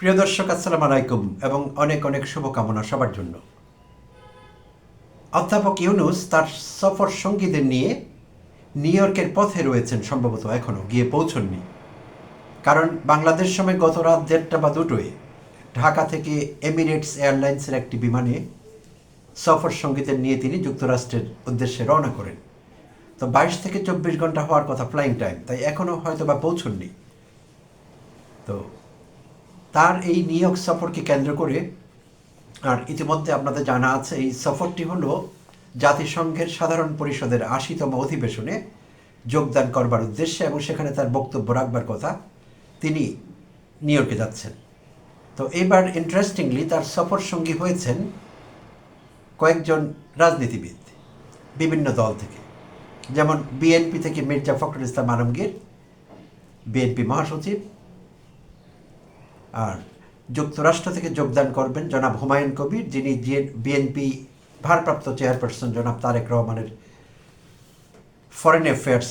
প্রিয় দর্শক, আসসালাম আলাইকুম এবং অনেক অনেক শুভকামনা সবার জন্য। অধ্যাপক ইউনুস তার সফর সঙ্গীদের নিয়ে নিউ ইয়র্কের পথে রয়েছেন সম্ভবত এখনও গিয়ে পৌঁছননি। কারণ বাংলাদেশ সময় গত রাত দেড়টা বা দুটোয় ঢাকা থেকে এমিরেটস এয়ারলাইন্সের একটি বিমানে সফর সঙ্গীদের নিয়ে তিনি যুক্তরাষ্ট্রের উদ্দেশ্যে রওনা করেন। তো বাইশ থেকে চব্বিশ ঘণ্টা হওয়ার কথা ফ্লাইং টাইম, তাই এখনও হয়তো বা পৌঁছননি। তো তার এই নিয়োগ সফরকে কেন্দ্র করে, আর ইতিমধ্যে আপনাদের জানা আছে, এই সফরটি হলো জাতিসংঘের সাধারণ পরিষদের আশিতম অধিবেশনে যোগদান করবার উদ্দেশ্যে এবং সেখানে তার বক্তব্য রাখবার কথা তিনি নিউ ইয়র্কে যাচ্ছেন। তো এবার ইন্টারেস্টিংলি তার সফর সঙ্গী হয়েছেন কয়েকজন রাজনীতিবিদ বিভিন্ন দল থেকে। যেমন বিএনপি থেকে মির্জা ফখরুল ইসলাম আলমগীর, বিএনপি মহাসচিব আর যুক্তরাষ্ট্র থেকে যোগদান করবেন জনাব হুমায়ুন কবির, যিনি বিএনপি ভারপ্রাপ্ত চেয়ারপারসন জনাব তারেক রহমানের ফরেন অ্যাফেয়ার্স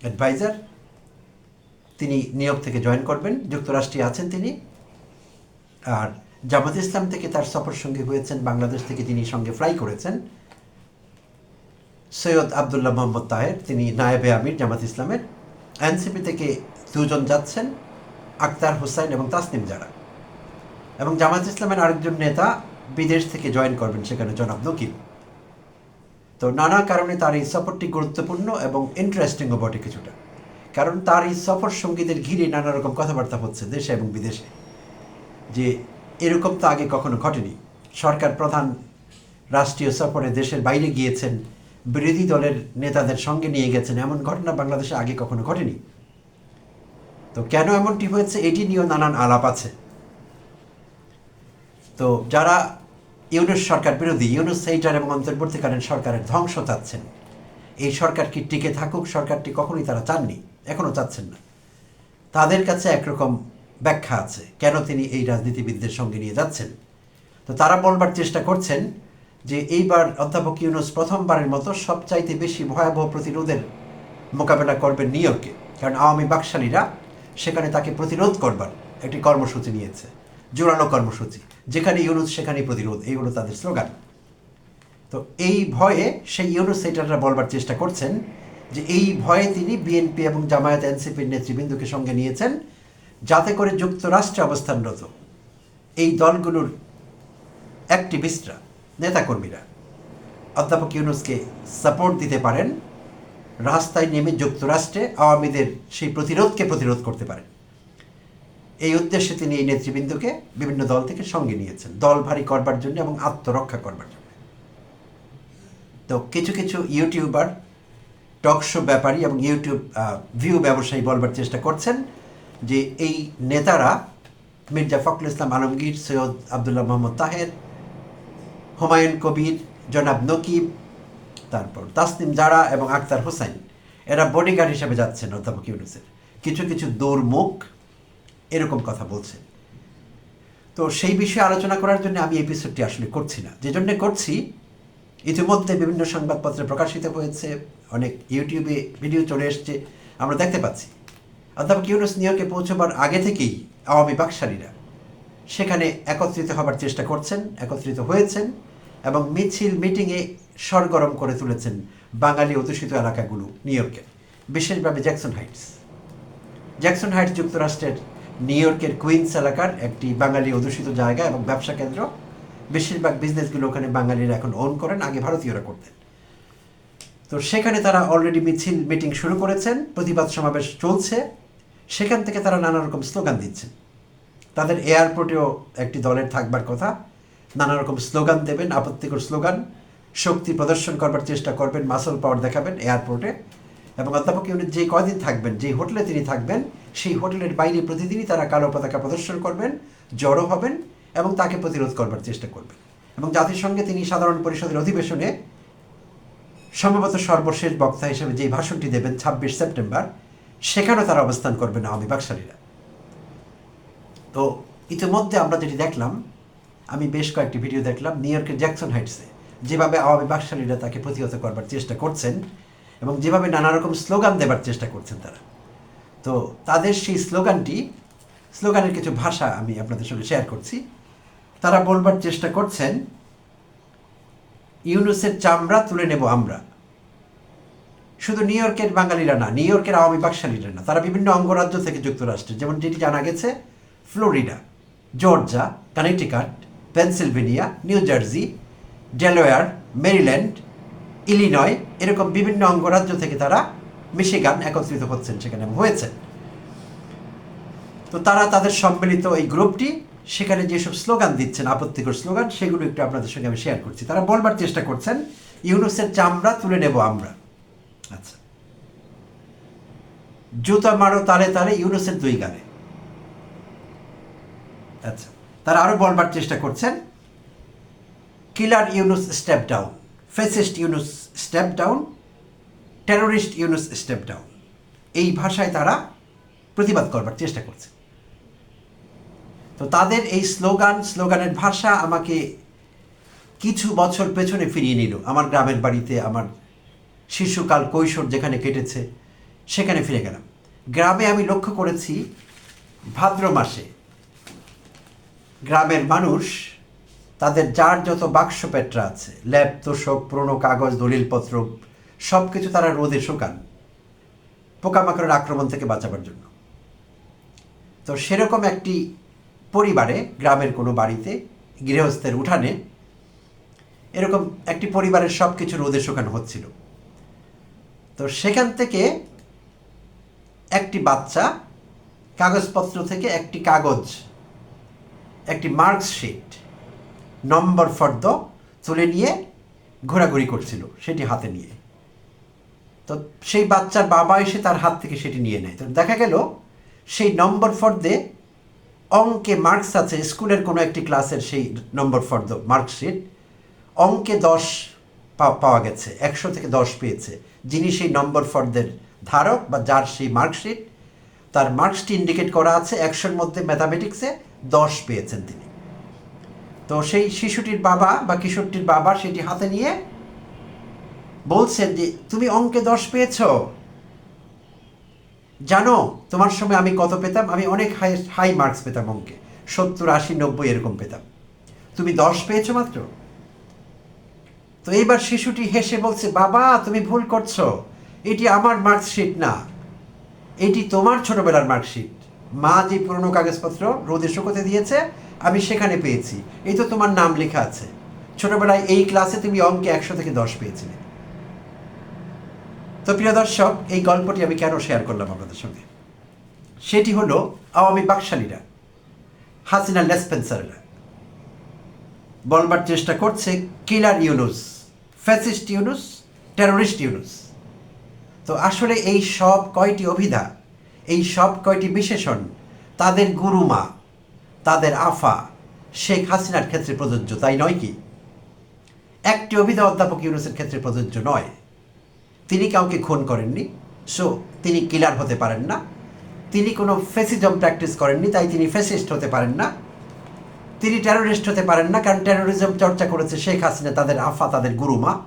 অ্যাডভাইজার তিনি নিয়োগ থেকে জয়েন করবেন। যুক্তরাষ্ট্রে আছেন তিনি। আর জামাত ইসলাম থেকে তার সফর সঙ্গী হয়েছেন, বাংলাদেশ থেকে তিনি সঙ্গে ফ্লাই করেছেন। সৈয়দ আবদুল্লাহ মোহাম্মদ তাহের, তিনি নায়েবে আমির জামাত ইসলামের। এনসিপি থেকে দুজন যাচ্ছেন। আক্তার হোসাইন এবং তাসনিম জারা। এবং জামাত ইসলামের আরেকজন নেতা বিদেশ থেকে জয়েন করবেন সেখানে জনাব নকিব তো নানা কারণে তার এই সফরটি গুরুত্বপূর্ণ এবং ইন্টারেস্টিংও বটে কিছুটা। কারণ তার এই সফর সঙ্গীদের ঘিরে নানা রকম কথাবার্তা হচ্ছে দেশে এবং বিদেশে। যে এরকম তো আগে কখনো ঘটেনি। সরকার প্রধান রাষ্ট্রীয় সফরে দেশের বাইরে গিয়েছেন, বিরোধী দলের নেতাদের সঙ্গে নিয়ে গেছেন, এমন ঘটনা বাংলাদেশে আগে কখনো ঘটেনি। তো কেন এমনটি হয়েছে? এটি নিয়েও নানান আলাপ আছে। তো যারা ইউনুস সরকার বিরোধী, ইউনুস সেইটার এবং অন্তর্বর্তীকালীন সরকারের ধ্বংস চাচ্ছেন, এই সরকার কি টিকে থাকুক? সরকারটি কখনোই তারা চাননি এখনও চাচ্ছেন না। তাদের কাছে একরকম ব্যাখ্যা আছে, কেন তিনি এই রাজনীতিবিদদের সঙ্গে নিয়ে যাচ্ছেন? তো তারা বলবার চেষ্টা করছেন যে এইবার অধ্যাপক ইউনুস প্রথমবারের মতো সবচাইতে বেশি ভয়াবহ প্রতিরোধের মোকাবেলা করবেন নিউ ইয়র্কে। কারণ আওয়ামী বাকশালীরা সেখানে তাকে প্রতিরোধ করবার একটি কর্মসূচি নিয়েছে, জোরালো কর্মসূচি। যেখানে ইউনুস সেখানে প্রতিরোধ এই হলো তাদের স্লোগান। তো এই ভয়ে সেই ইউনুস, সেটাররা বলবার চেষ্টা করছেন যে এই ভয়ে তিনি বিএনপি এবং জামায়াত এনসিপির নেতৃবৃন্দকে সঙ্গে নিয়েছেন যাতে করে যুক্তরাষ্ট্রে অবস্থানরত এই দলগুলোর অ্যাক্টিভিস্টরা নেতাকর্মীরা, অধ্যাপক ইউনুসকে সাপোর্ট দিতে পারেন রাস্তায় নেমে যুক্তরাষ্ট্রে আওয়ামীদের সেই প্রতিরোধকে প্রতিরোধ করতে পারেন এই উদ্দেশ্যে তিনি এই নেতৃবৃন্দকে বিভিন্ন দল থেকে সঙ্গে নিয়েছেন। দল ভারী করবার জন্য এবং আত্মরক্ষা করবার জন্য। তো কিছু কিছু ইউটিউবার, টক শো ব্যাপারী এবং ইউটিউব ভিউ ব্যবসায়ী বলবার চেষ্টা করছেন যে এই নেতারা মির্জা ফখরুল ইসলাম আলমগীর, সৈয়দ আবদুল্লাহ মোহাম্মদ তাহের, হুমায়ুন কবির, জনাব নকিব তারপর তাসনিম জারা এবং আক্তার হোসাইন, এরা বডিগার্ড হিসেবে যাচ্ছেন অধ্যাপক ইউনুসের। কিছু কিছু দৌড়মুখ এরকম কথা বলছেন। তো সেই বিষয়ে আলোচনা করার জন্য আমি এপিসোডটি আসলে করছি না। যে জন্যে করছি, ইতিমধ্যে বিভিন্ন সংবাদপত্রে প্রকাশিত হয়েছে, অনেক ইউটিউবে ভিডিও চলে এসছে, আমরা দেখতে পাচ্ছি। অধ্যাপক ইউনুস নিয়োগে পৌঁছবার আগে থেকেই আওয়ামী বাকশালীরা সেখানে একত্রিত হবার চেষ্টা করছেন, একত্রিত হয়েছেন। এবং মিছিল, মিটিংয়ে সরগরম করে তুলেছেন বাঙালি অধ্যুষিত এলাকাগুলো, নিউ ইয়র্কে বিশেষভাবে জ্যাকসন হাইটস। জ্যাকসন হাইটস যুক্তরাষ্ট্রের নিউ ইয়র্কের কুইন্স এলাকার একটি বাঙালি অধ্যুষিত জায়গা এবং ব্যবসা কেন্দ্র। বেশিরভাগ বিজনেসগুলো ওখানে বাঙালিরা এখন ওন করেন, আগে ভারতীয়রা করতেন। তো সেখানে তারা অলরেডি মিছিল, মিটিং শুরু করেছেন, প্রতিবাদ সমাবেশ চলছে। সেখান থেকে তারা নানা রকম স্লোগান দিচ্ছেন। তাদের এয়ারপোর্টেও একটি দলের থাকবার কথা। নানা রকম স্লোগান দেবেন, আপত্তিকর স্লোগান, শক্তি প্রদর্শন করবার চেষ্টা করবেন মাসল পাওয়ার দেখাবেন এয়ারপোর্টে এবং অধ্যাপক ইউনিট যে কয়দিন থাকবেন, যেই হোটেলে তিনি থাকবেন, সেই হোটেলের বাইরে প্রতিদিনই তারা কালো পতাকা প্রদর্শন করবেন, জড়ো হবেন এবং তাকে প্রতিরোধ করবার চেষ্টা করবেন। এবং জাতিসংঘে তিনি সাধারণ পরিষদের অধিবেশনে সম্ভবত সর্বশেষ বক্তা হিসেবে যে ভাষণটি দেবেন, ছাব্বিশ সেপ্টেম্বর, সেখানেও তারা অবস্থান করবেন আওয়ামী বাকশালীরা। তো ইতিমধ্যে আমরা যেটি দেখলাম আমি বেশ কয়েকটি ভিডিও দেখলাম নিউ ইয়র্কের জ্যাকসন হাইটসে, যেভাবে আওয়ামী বাকশালীরা তাকে প্রতিহত করবার চেষ্টা করছেন এবং যেভাবে নানা রকম স্লোগান দেবার চেষ্টা করছেন তারা। তো তাদের সেই স্লোগানটি, স্লোগানের কিছু ভাষা আমি আপনাদের সঙ্গে শেয়ার করছি। তারা বলবার চেষ্টা করছেন, ইউনুসের চামড়া তুলে নেব আমরা। শুধু নিউ ইয়র্কের বাঙালিরা না, নিউ ইয়র্কের আওয়ামী বাকশালীরা না, তারা বিভিন্ন অঙ্গরাজ্য থেকে যুক্তরাষ্ট্রে, যেমন যেটি জানা গেছে, Florida, Georgia, Connecticut Pennsylvania, New Jersey, Delaware, Maryland, Illinois এরকম বিভিন্ন অঙ্গরাজ্য থেকে তারা মিশিগান একত্রিত হচ্ছেন সেখানে হয়েছে। তো তারা তাদের সম্মিলিত এই গ্রুপটি, সেখানে যেসব স্লোগান দিচ্ছেন, আপত্তিকর স্লোগান, সেগুলো একটু আপনাদের সঙ্গে আমি শেয়ার করছি। তারা বলবার চেষ্টা করছেন, ইউনুসের চামড়া তুলে নেব আমরা। আচ্ছা। জুতা মারো তালে তালে ইউনুসের দুই গানে আচ্ছা। তারা আরও বলবার চেষ্টা করছেন, killer Yunus step down fascist Yunus step down terrorist Yunus step down এই ভাষায় তারা প্রতিবাদ করবার চেষ্টা করছে। তো তাদের এই স্লোগান, স্লোগানের ভাষা আমাকে কিছু বছর পেছনে ফিরিয়ে নিল। আমার গ্রামের বাড়িতে, আমার শিশুকাল কৈশোর যেখানে কেটেছে, সেখানে ফিরে গেলাম। গ্রামে আমি লক্ষ্য করেছি ভাদ্র মাসে গ্রামের মানুষ তাদের যার যত বাক্স পেটরা আছে ল্যাপ তোষক, পুরনো কাগজ, দলিলপত্র সব কিছু তারা রোদে শুকান, পোকামাকড়ের আক্রমণ থেকে বাঁচাবার জন্য। তো সেরকম একটি পরিবারে, গ্রামের কোনো বাড়িতে গৃহস্থের উঠানে এরকম একটি পরিবারের সব কিছু রোদে শুকানো হচ্ছিল। তো সেখান থেকে একটি বাচ্চা কাগজপত্র থেকে একটি কাগজ একটি মার্কশিট নম্বর ফর ফর্দ তুলে নিয়ে ঘোরাঘুরি করছিল সেটি হাতে নিয়ে। তো সেই বাচ্চার বাবা এসে তার হাত থেকে সেটি নিয়ে নেয়। তো দেখা গেল সেই নম্বর ফর্দে অঙ্কে মার্কস আছে, স্কুলের কোনো একটি ক্লাসের সেই নম্বর ফর ফর্দ মার্কশিট অঙ্কে দশ পাওয়া গেছে, একশো থেকে দশ পেয়েছে। যিনি সেই নম্বর ফর্দের ধারক বা যার সেই মার্কশিট, তার মার্কসটি ইন্ডিকেট করা আছে, একশোর মধ্যে ম্যাথামেটিক্সে দশ পেয়েছেন তিনি। তো সেই শিশুটির বাবা বা কিশোরটির বাবা সেটি হাতে নিয়ে বলছেন যে, তুমি অঙ্কে দশ পেয়েছ। জানো, তোমার সময় আমি কত পেতাম? আমি অনেক হাই হাই মার্কস পেতাম অঙ্কে। সত্তর, আশি, নব্বই এরকম পেতাম। তুমি দশ পেয়েছ মাত্র? তো এইবার শিশুটি হেসে বলছে, বাবা, তুমি ভুল করছ। এটি আমার মার্কশিট না। এটি তোমার ছোটবেলার মার্কশিট মা যে পুরনো কাগজপত্র রোদে শুকোতে দিয়েছে, আমি সেখানে পেয়েছি। এই তো তোমার নাম লেখা আছে। ছোটবেলায় এই ক্লাসে তুমি অঙ্কে একশো থেকে দশ পেয়েছিলে। তো প্রিয় দর্শক, এই গল্পটি আমি কেন শেয়ার করলাম আপনাদের সঙ্গে? সেটি হলো আওয়ামী বাকশালীরা হাসিনা লেসপেন্সাররা। বলবার চেষ্টা করছে killer Yunus, fascist Yunus, terrorist Yunus. তো আসলে এই সব কয়টি অভিধা এই সব কয়টি বিশেষণ? তাদের গুরুমা তাদের আফা, শেখ হাসিনার ক্ষেত্রে প্রযোজ্য, তাই নয় কি? একটি অভিধা অধ্যাপক ইউনুসের ক্ষেত্রে প্রযোজ্য নয়। তিনি কাউকে খুন করেননি। সো, তিনি কিলার হতে পারেন না। তিনি কোনো ফেসিজম প্র্যাকটিস করেননি, তাই তিনি ফেসিস্ট হতে পারেন না। তিনি টেরোরিস্ট হতে পারেন না, কারণ টেরোরিজম চর্চা করেছে শেখ হাসিনা, তাদের আফা, তাদের গুরুমা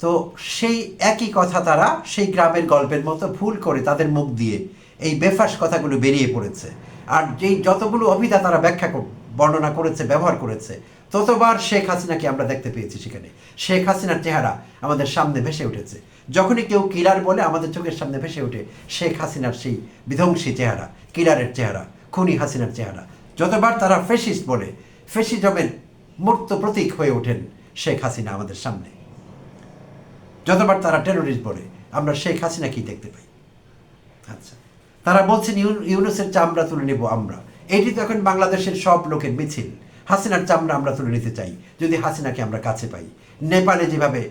তো সেই একই কথা তারা সেই গ্রামের গল্পের মতো ভুল করে তাদের মুখ দিয়ে এই বেফাস কথাগুলো বেরিয়ে পড়েছে। আর যেই যতগুলো অভিধা তারা ব্যাখ্যা বর্ণনা করেছে, ব্যবহার করেছে, ততবার শেখ হাসিনাকে আমরা দেখতে পেয়েছি সেখানে। শেখ হাসিনার চেহারা আমাদের সামনে ভেসে উঠেছে। যখনই কেউ কিলার বলে আমাদের চোখের সামনে ভেসে ওঠে শেখ হাসিনার সেই বিধ্বংসী চেহারা, কিলারের চেহারা, খুনি হাসিনার চেহারা। যতবার তারা ফেসিস্ট বলে ফেসিজমের মূর্ত প্রতীক হয়ে ওঠেন শেখ হাসিনা আমাদের সামনে। যতবার তারা টেরোরিস্ট বলে, আমরা শেখ হাসিনা কি দেখতে পাই। আচ্ছা তারা বলছেন ইউনুসের চামড়া তুলে নেব আমরা। এটি তো এখন বাংলাদেশের সব লোকের মিছিল। হাসিনার চামড়া আমরা তুলে নিতে চাই, যদি হাসিনাকে আমরা কাছে পাই। নেপালে যেভাবে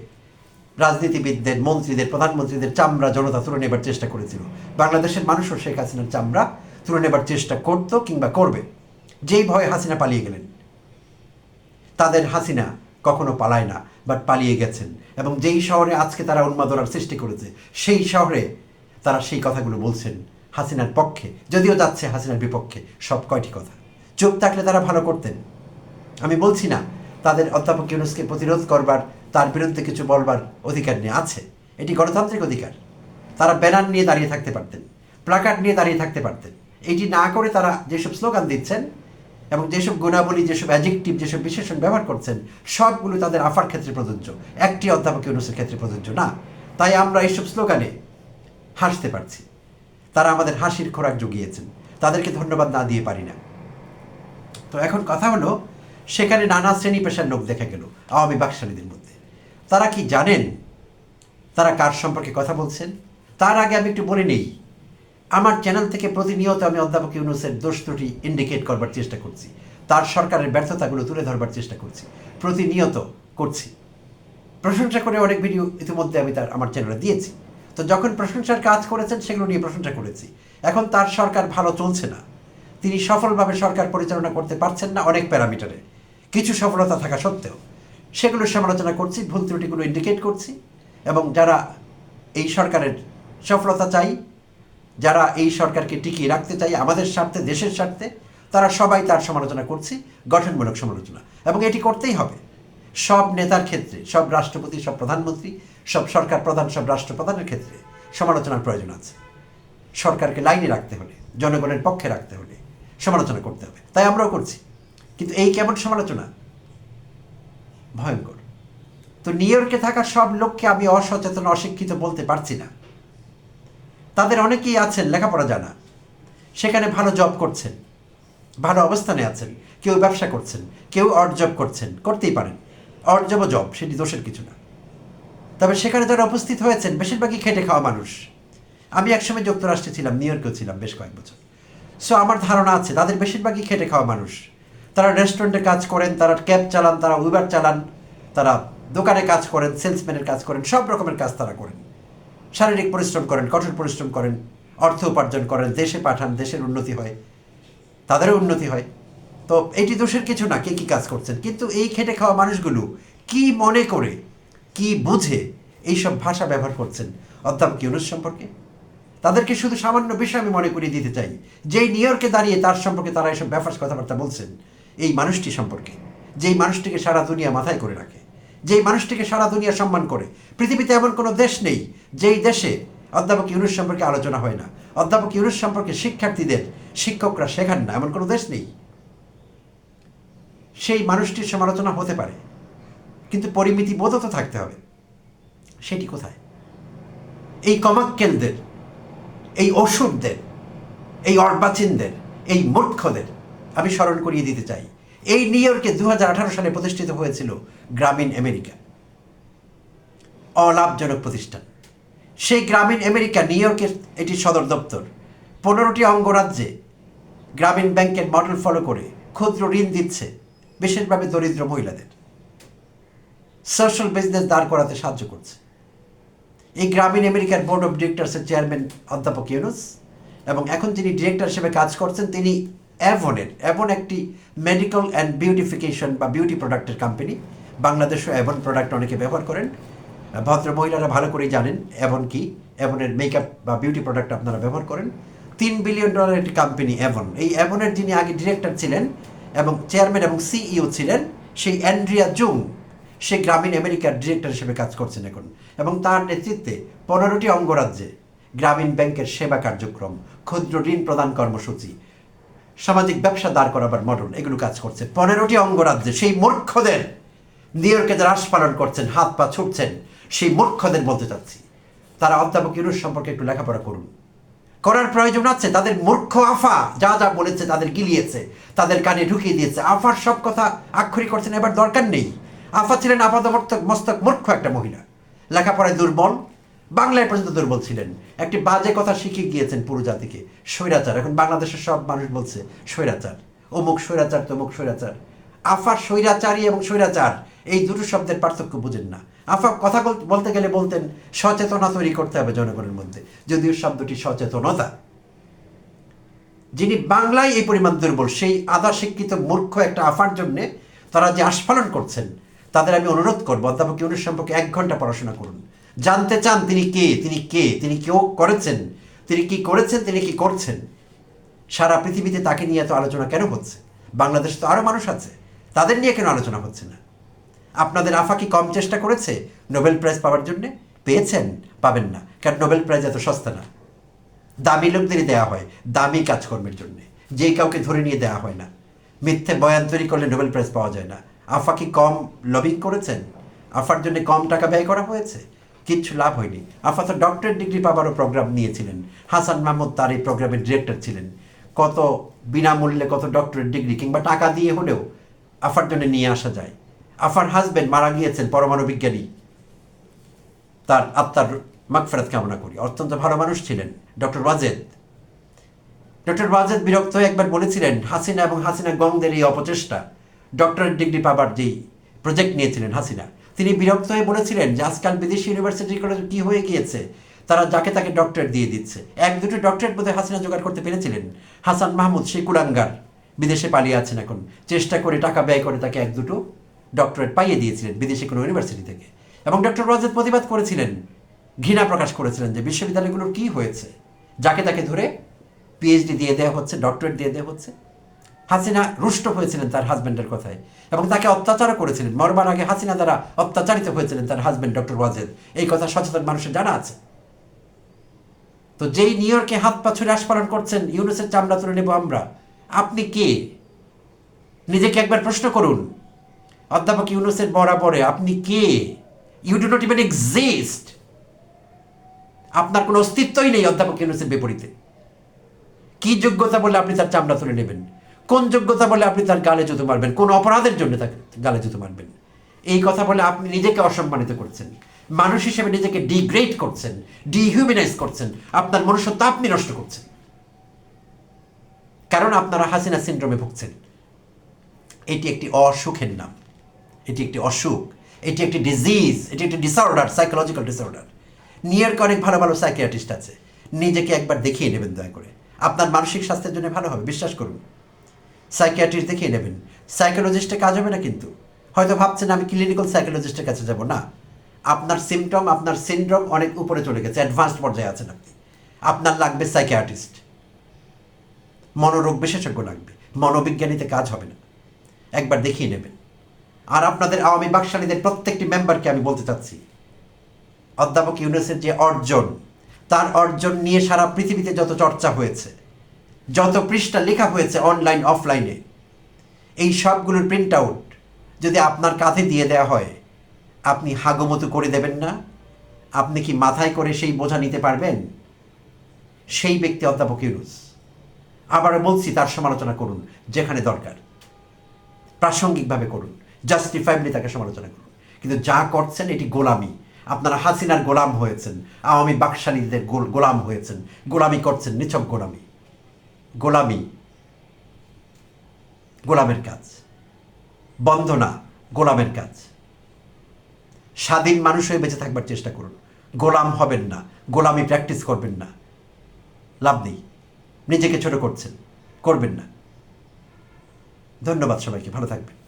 রাজনীতিবিদদের, মন্ত্রীদের, প্রধানমন্ত্রীদের চামড়া জনতা তুলে নেবার চেষ্টা করেছিল, বাংলাদেশের মানুষও শেখ হাসিনার চামড়া তুলে নেবার চেষ্টা করতো কিংবা করবে। যেই ভয়ে হাসিনা পালিয়ে গেলেন, তাদের হাসিনা কখনো পালায় না বাট পালিয়ে গেছেন। এবং যেই শহরে আজকে তারা উন্মাদনার সৃষ্টি করেছে, সেই শহরে তারা সেই কথাগুলো বলছেন হাসিনার পক্ষে, যদিও যাচ্ছে হাসিনার বিপক্ষে, সব কয়টি কথা। চুপ থাকলে তারা ভালো করতেন। আমি বলছি না, তাদের অধ্যাপক ইউনুসকে প্রতিরোধ করবার, তার বিরুদ্ধে কিছু বলবার অধিকার নিয়ে আছে। এটি গণতান্ত্রিক অধিকার। তারা ব্যানার নিয়ে দাঁড়িয়ে থাকতে পারতেন, প্লাকার্ড নিয়ে দাঁড়িয়ে থাকতে পারতেন। এটি না করে তারা যেসব স্লোগান দিচ্ছেন এবং যেসব গুণাবলী, যেসব অ্যাজেক্টিভ যেসব বিশেষণ ব্যবহার করছেন, সবগুলো তাদের আফার ক্ষেত্রে প্রযোজ্য। একটি অধ্যাপক ইউনুসের ক্ষেত্রে প্রযোজ্য না। তাই আমরা এইসব স্লোগানে হাসতে পারছি। তারা আমাদের হাসির খোরাক জুগিয়েছেন। তাদেরকে ধন্যবাদ না দিয়ে পারি না। তো এখন কথা হলো, সেখানে নানা শ্রেণি পেশার লোক দেখা গেল আওয়ামী বাকশালীদের মধ্যে। তারা কি জানেন? তারা কার সম্পর্কে কথা বলছেন? তার আগে আমি একটু বলে নেই। আমার চ্যানেল থেকে প্রতিনিয়ত আমি অধ্যাপক ইউনুসের দোষ ত্রুটি ইন্ডিকেট করবার চেষ্টা করছি। তার সরকারের ব্যর্থতাগুলো তুলে ধরবার চেষ্টা করছি। প্রতিনিয়ত করছি। প্রশংসা করে অনেক ভিডিও ইতিমধ্যে আমি তার, আমার চ্যানেলে দিয়েছি। তো যখন প্রশংসার কাজ করেছেন, সেগুলো নিয়ে প্রশংসা করেছি। এখন তার সরকার ভালো চলছে না। তিনি সফলভাবে সরকার পরিচালনা করতে পারছেন না অনেক প্যারামিটারে কিছু সফলতা থাকা সত্ত্বেও সেগুলো সমালোচনা করছি, ভুল ত্রুটিগুলো ইন্ডিকেট করছি এবং যারা এই সরকারের সফলতা চাই যারা এই সরকারকে টিকিয়ে রাখতে চাই আমাদের স্বার্থে, দেশের স্বার্থে, তারা সবাই তার সমালোচনা করছি, গঠনমূলক সমালোচনা। এবং এটি করতেই হবে। সব নেতার ক্ষেত্রে, সব রাষ্ট্রপতি, সব প্রধানমন্ত্রী, সব সরকার প্রধান, সব রাষ্ট্রপ্রধানের ক্ষেত্রে সমালোচনার প্রয়োজন আছে। সরকারকে লাইনে রাখতে হলে, জনগণের পক্ষে রাখতে হলে সমালোচনা করতে হবে। তাই আমরাও করছি। কিন্তু এই কেমন সমালোচনা? ভয়ঙ্কর। তো নিউ ইয়র্কে থাকা সব লোককে আমি অসচেতন, অশিক্ষিত বলতে পারছি না। তাদের অনেকেই আছেন, লেখাপড়া জানা। সেখানে ভালো জব করছেন, ভালো অবস্থানে আছেন, কেউ ব্যবসা করছেন, কেউ অড জব করছেন, করতেই পারেন। অড জব জব সেটি দোষের কিছু না। তবে সেখানে যারা উপস্থিত হয়েছেন, বেশিরভাগই খেটে খাওয়া মানুষ। আমি একসময় যুক্তরাষ্ট্রে ছিলাম, নিউ ইয়র্কেও ছিলাম বেশ কয়েক বছর। সো আমার ধারণা আছে, তাদের বেশিরভাগই খেটে খাওয়া মানুষ। তারা রেস্টুরেন্টে কাজ করেন, তারা ক্যাব চালান, তারা উবার চালান, তারা দোকানে কাজ করেন সেলসম্যানের কাজ করেন, সব রকমের কাজ তারা করেন। শারীরিক পরিশ্রম করেন, কঠোর পরিশ্রম করেন, অর্থ উপার্জন করেন, দেশে পাঠান, দেশের উন্নতি হয়, তাদেরও উন্নতি হয়। তো এটি দোষের কিছু না, কে কী কাজ করছেন? কিন্তু এই খেটে খাওয়া মানুষগুলো কি মনে করে, কি বুঝে, এইসব ভাষা ব্যবহার করছেন? অধ্যাপক ইউনুস সম্পর্কে? তাদেরকে শুধু সামান্য বিষয় আমি মনে করিয়ে দিতে চাই। যেই নিউ ইয়র্কে দাঁড়িয়ে তার সম্পর্কে তারা এসব ব্যাপার কথাবার্তা বলছেন, এই মানুষটি সম্পর্কে, যেই মানুষটিকে সারা দুনিয়া মাথায় করে রাখে। যেই মানুষটিকে সারা দুনিয়া সম্মান করে, পৃথিবীতে এমন কোনো দেশ নেই যেই দেশে অধ্যাপক ইউনুস সম্পর্কে আলোচনা হয় না। অধ্যাপক ইউনুস সম্পর্কে শিক্ষার্থীদের, শিক্ষকরা শেখান না, এমন কোনো দেশ নেই। সেই মানুষটির সমালোচনা হতে পারে, কিন্তু পরিমিতি বোধ তো থাকতে হবে। সেটি কোথায়? এই কমাক্কেলদের, এই অসুরদের, এই অর্বাচীনদের, এই মূর্খদের আমি স্মরণ করিয়ে দিতে চাই। এই নিউ ইয়র্কে দু হাজার আঠারো সালে প্রতিষ্ঠিত হয়েছিল গ্রামীণ আমেরিকা। অলাভজনক প্রতিষ্ঠান। সেই গ্রামীণ আমেরিকা নিউ ইয়র্কের এটি সদর দপ্তর। পনেরোটি অঙ্গরাজ্যে গ্রামীণ ব্যাংকের মডেল ফলো করে ক্ষুদ্র ঋণ দিচ্ছে বিশেষভাবে দরিদ্র মহিলাদের। সোশ্যাল বিজনেস দাঁড় করাতে সাহায্য করছে। এই গ্রামীণ আমেরিকার বোর্ড অফ ডিরেক্টরসের চেয়ারম্যান অধ্যাপক ইউনুস এবং এখন যিনি ডিরেক্টর হিসেবে কাজ করছেন, তিনি অ্যাভনের অ্যাভন একটি মেডিকেল অ্যান্ড বিউটিফিকেশন বা বিউটি প্রোডাক্টের কোম্পানি বাংলাদেশও অ্যাভন প্রোডাক্ট অনেকে ব্যবহার করেন। ভদ্র মহিলারা ভালো করেই জানেন অ্যাভন কি। অ্যাভনের মেকআপ বা বিউটি প্রোডাক্ট আপনারা ব্যবহার করেন। তিন বিলিয়ন ডলারের একটি কোম্পানি অ্যাভন এই অ্যাভনের যিনি আগে ডিরেক্টর ছিলেন এবং চেয়ারম্যান এবং সিইও ছিলেন, সেই অ্যান্ড্রিয়া জুং সে গ্রামীণ আমেরিকার ডিরেক্টর হিসেবে কাজ করছেন এখন। এবং তার নেতৃত্বে পনেরোটি অঙ্গরাজ্যে গ্রামীণ ব্যাংকের সেবা কার্যক্রম, ক্ষুদ্র ঋণ প্রদান কর্মসূচি সামাজিক ব্যবসা দাঁড় করাবার মডেল এগুলো কাজ করছে। পনেরোটি অঙ্গরাজ্যে সেই মূর্খদের নিউ ইয়র্কে যারা পালন করছেন, হাত পা ছুটছেন, সেই মূর্খদের বলতে চাচ্ছি। তারা অধ্যাপক ইউনুস সম্পর্কে একটু লেখাপড়া করুন। করার প্রয়োজন আছে, তাদের মূর্খ আফা, যা যা বলেছে তাদের গিলিয়েছে, তাদের কানে ঢুকিয়ে দিয়েছে। আফার সব কথা আক্ষরিক করছেন এবার দরকার নেই। আফা ছিলেন আপাতমস্তক মস্তক মূর্খ একটা মহিলা। লেখাপড়ায় দুর্বল বাংলায় পর্যন্ত দুর্বল ছিলেন। একটি বাজে কথা শিখিয়ে গিয়েছেন পুরো জাতিকে। স্বৈরাচার। এখন বাংলাদেশের সব মানুষ বলছে, স্বৈরাচার। অমুক স্বৈরাচার, তমুক স্বৈরাচার। আফা স্বৈরাচারী এবং স্বৈরাচার, এই দুটো শব্দের পার্থক্য বুঝেন না। আফা কথা বলতে গেলে বলতেন সচেতনা তৈরি করতে হবে জনগণের মধ্যে। যদিও শব্দটি সচেতনতা। যিনি বাংলায় এই পরিমাণ দুর্বল, সেই আধা শিক্ষিত মূর্খ একটা আফার জন্যে তারা যে আস্ফালন করছেন, তাদের আমি অনুরোধ করব, অধ্যাপক ইউনুস সম্পর্কে এক ঘণ্টা পড়াশোনা করুন। জানতে চান তিনি কে তিনি কে, তিনি কেউ করেছেন? তিনি কি করেছেন, তিনি কি করছেন? সারা পৃথিবীতে তাকে নিয়ে এত আলোচনা কেন হচ্ছে? বাংলাদেশে তো আরও মানুষ আছে। তাদের নিয়ে কেন আলোচনা হচ্ছে না? আপনাদের আফা কি কম চেষ্টা করেছে নোবেল প্রাইজ পাওয়ার জন্যে? পেয়েছেন? পাবেন না। কারণ নোবেল প্রাইজ এত সস্তা না। দামি লোকদেরই দেওয়া হয় দামি কাজকর্মের জন্যে। যে কাউকে ধরে নিয়ে দেওয়া হয় না। মিথ্যে বয়ান তৈরি করলে নোবেল প্রাইজ পাওয়া যায় না। আফা কি কম লবিং করেছেন? আফার জন্য কম টাকা ব্যয় করা হয়েছে? কিচ্ছু লাভ হয়নি। আফা তো ডক্টরেট ডিগ্রি পাবারও প্রোগ্রাম নিয়েছিলেন। হাসান মাহমুদ তার এই প্রোগ্রামের ডিরেক্টর ছিলেন। কত বিনামূল্যে কত ডক্টরেট ডিগ্রি কিংবা টাকা দিয়ে হলেও আফার জন্য নিয়ে আসা যায়। আফার হাজবেন্ড মারা গিয়েছেন, পরমাণু বিজ্ঞানী। তার আত্মার মাগফেরাত কামনা করি। অত্যন্ত ভালো মানুষ ছিলেন ডক্টর ওয়াজেদ। ডক্টর ওয়াজেদ বিরক্ত হয়ে একবার বলেছিলেন, হাসিনা এবং হাসিনা গংদের এই অপচেষ্টা ডক্টরেট ডিগ্রি পাবার যেই প্রজেক্ট নিয়েছিলেন হাসিনা তিনি বিরক্ত হয়ে বলেছিলেন যে আজকাল বিদেশি ইউনিভার্সিটি করে কি হয়ে গিয়েছে? তারা যাকে তাকে ডক্টরেট দিয়ে দিচ্ছে। এক দুটো ডক্টরেট বোধহয় হাসিনা জোগাড় করতে পেরেছিলেন। হাসান মাহমুদ, সেই কুলাঙ্গার বিদেশে পালিয়ে আছেন এখন। চেষ্টা করে টাকা ব্যয় করে তাকে এক দুটো ডক্টরেট পাইয়ে দিয়েছিলেন বিদেশি কোনো ইউনিভার্সিটি থেকে। এবং ডক্টর ওয়াজেদ প্রতিবাদ করেছিলেন। ঘৃণা প্রকাশ করেছিলেন যে বিশ্ববিদ্যালয়গুলোর কি হয়েছে? যাকে তাকে ধরে পিএইচডি দিয়ে দেওয়া হচ্ছে ডক্টরেট দিয়ে দেওয়া হচ্ছে। হাসিনা রুষ্ট হয়েছিলেন তার হাজব্যান্ডের কথায় এবং তাকে অত্যাচারও করেছিলেন। মরবার আগে হাসিনা দ্বারা অত্যাচারিত হয়েছিলেন তার হাজব্যান্ড ডক্টর ওয়াজেদ। এই কথা সচেতন মানুষের জানা আছে। তো যেই নিউ ইয়র্কে হাত পা ছুড়ে আস্ফালন করছেন ইউনুসের চামড়া তুলে নেব আমরা, আপনি কে? নিজেকে একবার প্রশ্ন করুন। অধ্যাপক ইউনুসের বরাবরে আপনি কে? You do not even exist আপনার কোনো অস্তিত্বই নেই অধ্যাপক ইউনুসের বিপরীতে। কি যোগ্যতা বলে আপনি তার চামড়া তুলে নেবেন? কোন যোগ্যতা বলে আপনি তার গালে জুতো মারবেন? কোন অপরাধের জন্য তাকে গালে জুতো মারবেন? এই কথা বলে আপনি নিজেকে অসম্মানিত করছেন। মানুষ হিসেবে নিজেকে ডিগ্রেড করছেন ডিহিউম্যানাইজ করছেন। আপনার মনুষ্যত্ব আপনি নষ্ট করছেন। কারণ আপনারা হাসিনা সিন্ড্রোমে ভুগছেন। এটি একটি অসুখের নাম। এটি একটি অসুখ। এটি একটি ডিজিজ এটি একটি ডিসঅর্ডার সাইকোলজিক্যাল ডিসঅর্ডার নিউ ইয়র্কে অনেক ভালো ভালো সাইকিয়াট্রিস্ট আছে। নিজেকে একবার দেখিয়ে নেবেন দয়া করে। আপনার মানসিক স্বাস্থ্যের জন্য ভালো হবে, বিশ্বাস করুন। সাইকিয়াট্রিস্ট দেখিয়ে নেবেন। সাইকোলজিস্টে কাজ হবে না কিন্তু। হয়তো ভাবছেন, আমি ক্লিনিক্যাল সাইকোলজিস্টের কাছে যাব। না। আপনার সিমটম আপনার সিনড্রোম অনেক উপরে চলে গেছে। অ্যাডভান্সড পর্যায়ে আছেন আপনি। আপনার লাগবে সাইকিয়াট্রিস্ট মনোরোগ বিশেষজ্ঞ লাগবে। মনোবিজ্ঞানীতে কাজ হবে না। একবার দেখিয়ে নেবেন। আর আপনাদের আওয়ামী বাকশালীদের প্রত্যেকটি মেম্বারকে আমি বলতে চাচ্ছি, অধ্যাপক ইউনুসের যে অর্জন, তার অর্জন নিয়ে সারা পৃথিবীতে যত চর্চা হয়েছে যত পৃষ্ঠা লেখা হয়েছে অনলাইন অফলাইনে এই সবগুলোর প্রিন্ট আউট যদি আপনার কাঁধে দিয়ে দেওয়া হয়, আপনি হাগমতো করে দেবেন না। আপনি কি মাথায় করে সেই বোঝা নিতে পারবেন? সেই ব্যক্তি অধ্যাপক ইউনুস। আবারও বলছি, তার সমালোচনা করুন, যেখানে দরকার। প্রাসঙ্গিকভাবে করুন জাস্টিফাইবলি তাকে সমালোচনা করুন। কিন্তু যা করছেন, এটি গোলামি। আপনারা হাসিনার গোলাম হয়েছেন, আওয়ামী বাকশালীদের গোল- গোলাম হয়েছেন, গোলামি করছেন, নিছক গোলামি। গোলামি। গোলামের কাজ। বন্দনা, গোলামের কাজ। স্বাধীন মানুষ হয়ে বেঁচে থাকবার চেষ্টা করুন। গোলাম হবেন না, গোলামি প্র্যাকটিস করবেন না। লাভ নেই। নিজেকে ছোট করছেন, করবেন না। ধন্যবাদ সবাইকে, ভালো থাকবেন।